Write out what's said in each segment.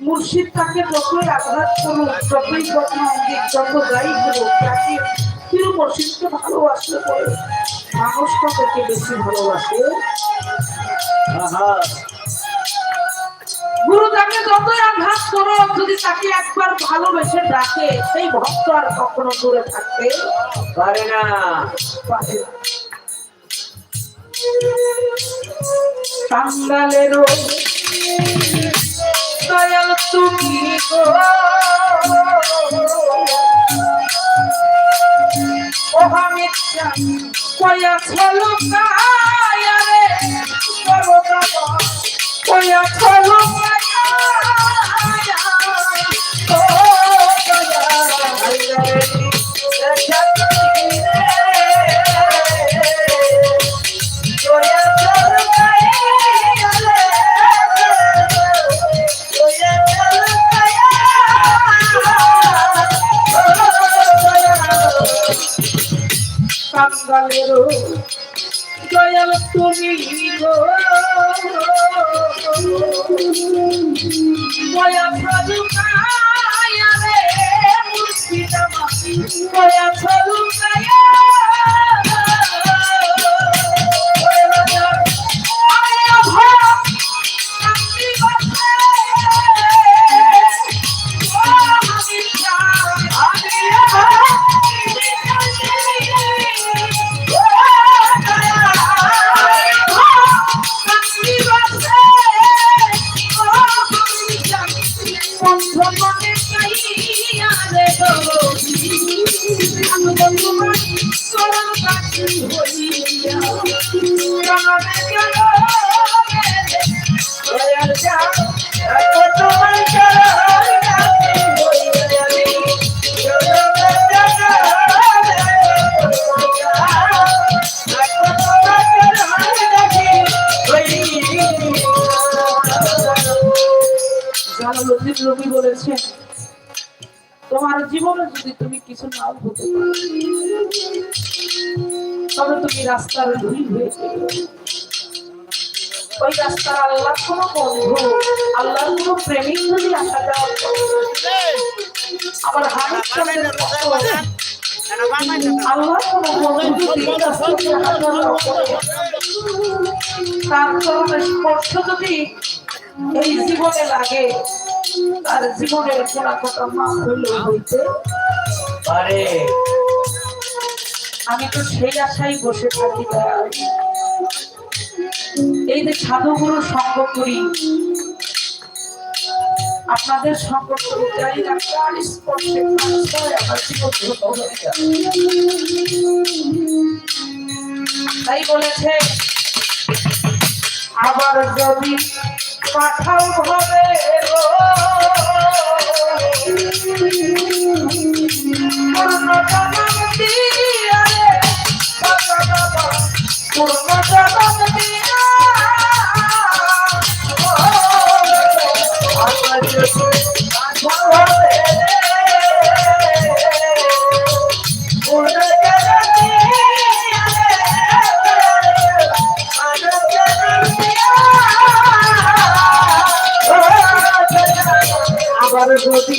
মুর্শিদ তাকে যতই আঘাত করুক যতই দিক যত যাই করুক তাকে কিন্তু মুর্শিদকে ভালোবাসলে পরে মানুষটা থেকে বেশি ভালোবাসে। গুরু তাকে যতই আঘাত করো যদি তাকে একবার ভালোবেসে ডাকে সেই ভক্ত আর কখনো দূরে থাকতে পারে না। পারে না। কাঙ্গালেরও দয়াল তুমি গো। কয়া ছলো কায়া দয়াল তুমি দয়া প্রভু দয়া প্রভু One more রবি বলেছেন তোমার জীবনে যদি তুমি কিছু নাও হতে তবে তুমি রাস্তার ধুই হয়ে ওই রাস্তার আল্লাহ কোনো বন্ধু আল্লাহর কোনো প্রেমিক যদি আসা যাওয়া করে, আবার চন্দ্রের আল্লাহর কোনো বন্ধু রাস্তা তার চরণের স্পর্শ যদি এই জীবনে লাগে তার জীবনের কোনা কথা মা হইল হইতে পারে আমি তো সেই আশাই বসে থাকি। এই যে সাধুগুরু সঙ্গ করি আপনাদের সঙ্গ করি যাই না স্পর্শে আমার জীবন। তাই বলেছে আবার যদি পাঠাও হবে পূর্ণ জনম দিয়া রে, যদি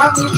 I'm